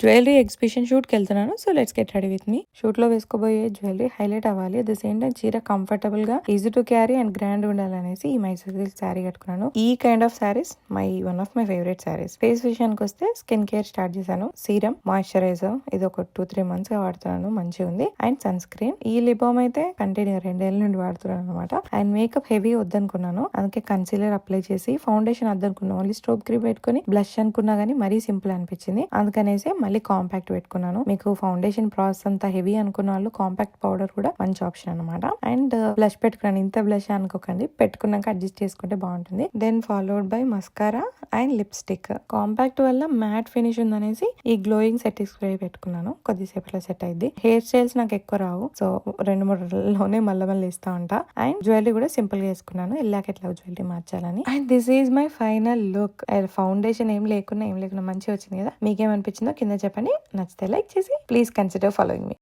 Jewellery exhibition షూట్కి వెళ్తున్నాను. So let's get ready with me. షూట్లో వేసుకోబోయే జ్యువెలరీ హైలైట్ అవ్వాలి. అట్ ద సేమ్ టైం చీర కంఫర్టబుల్గా easy to carry and grand ఉండాలనేసి ఈ మైసూర్ సిల్క్ శారీ కట్టుకున్నాను. ఈ kind of saris my one of my favourite saris face విషయానికి వస్తే స్కిన్ కేర్ స్టార్ట్ చేశాను. సీరం మాయిశ్చరైజర్ ఇది ఒక టూ త్రీ మంత్స్గా వాడుతున్నాను. మంచిగా ఉంది. అండ్ సన్ స్క్రీన్ ఈ లిబామ్ అయితే కంటిన్యూ రెండేళ్ళ నుండి వాడుతున్నాను అనమాట అండ్ మేకప్ హెవీ వద్దనుకున్నాను. అందుకే కన్సీలర్ అప్లై చేసి ఫౌండేషన్ వద్దనుకున్నాను ఓన్లీ స్ట్రోక్ క్రీమ్ పెట్టుకుని బ్లష్ అనుకున్నా గానీ మరీ సింపుల్ అనిపించింది. అందుకనేసి మళ్ళీ కాంపాక్ట్ పెట్టుకున్నాను. మీకు ఫౌండేషన్ ప్రాసెస్ అంతా హెవీ అనుకున్న వాళ్ళు కాంపాక్ట్ పౌడర్ కూడా మంచి ఆప్షన్ అనమాట అండ్ uh, బ్లష్ పెట్టుకున్నాను. ఇంత బ్లష్ అనుకోకండి. పెట్టుకున్నాక అడ్జస్ట్ చేసుకుంటే బాగుంటుంది. Then followed by mascara and lipstick compact వల్ల మ్యాట్ ఫినిష్ ఉందనేసి ఈ గ్లోయింగ్ సెట్ స్ప్రే పెట్టుకున్నాను. కొద్దిసేపట్లో సెట్ అయింది హెయిర్ స్టైల్స్ నాకు ఎక్కువ రావు. సో రెండు మూడు రోజుల్లోనే మళ్ళీ మళ్ళీ ఇస్తా ఉంటా. అండ్ జ్యువెలరీ కూడా సింపుల్గా వేసుకున్నాను. ఇల్లాక ఎట్లా జ్యువెలరీ మార్చాలని. And this is my final look foundation ఏం లేకున్నా ఏం లేకుండా మంచిగా వచ్చింది కదా. మీకేమనిపించిందో కింద చెప్పండి. నచ్చితే లైక్ చేసి ప్లీజ్ కన్సిడర్ ఫాలోయింగ్ మీ.